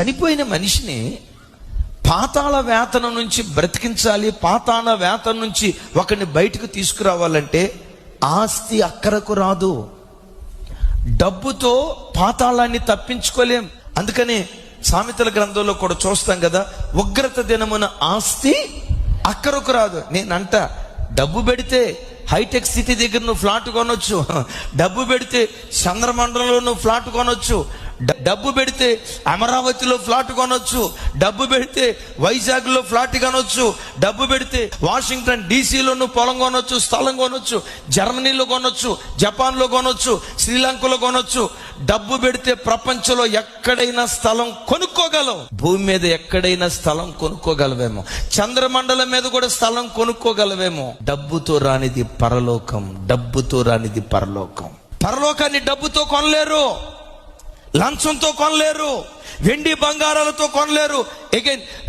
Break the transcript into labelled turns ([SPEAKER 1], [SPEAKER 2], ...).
[SPEAKER 1] చనిపోయిన మనిషిని పాతాళ వేతన నుంచి బ్రతికించాలి పాతాళ వేతన నుంచి ఒకరిని బయటకు తీసుకురావాలంటే ఆస్తి అక్కరకు రాదు. డబ్బుతో పాతాళాన్ని తప్పించుకోలేం. అందుకని సామెతల గ్రంథంలో కూడా చూస్తాం కదా ఉగ్రత దినమున ఆస్తి అక్కరకు రాదు. నేనంట డబ్బు పెడితే హైటెక్ సిటీ దగ్గర నువ్వు ఫ్లాట్ కొనొచ్చు. డబ్బు పెడితే చంద్రమండలంలో నువ్వు ఫ్లాట్ కొనొచ్చు. డబ్బు పెడితే అమరావతిలో ఫ్లాట్ కొనొచ్చు డబ్బు పెడితే వైజాగ్లో ఫ్లాట్ కొనొచ్చు డబ్బు పెడితే వాషింగ్టన్ డీసీలోను పొలం కొనొచ్చు స్థలం కొనొచ్చు జర్మనీలో కొనొచ్చు జపాన్లో కొనొచ్చు శ్రీలంకలో కొనొచ్చు. డబ్బు పెడితే ప్రపంచంలో ఎక్కడైనా స్థలం కొనుక్కోగలం. భూమి మీద ఎక్కడైనా స్థలం కొనుక్కోగలవేమో చంద్రమండలం మీద కూడా స్థలం కొనుక్కోగలవేమో డబ్బుతో రానిది పరలోకం డబ్బుతో రానిది పరలోకం. పరలోకాన్ని డబ్బుతో కొనలేరు. లంచంతో కొనలేరు వెండి బంగారాలతో కొనలేరు. అగైన్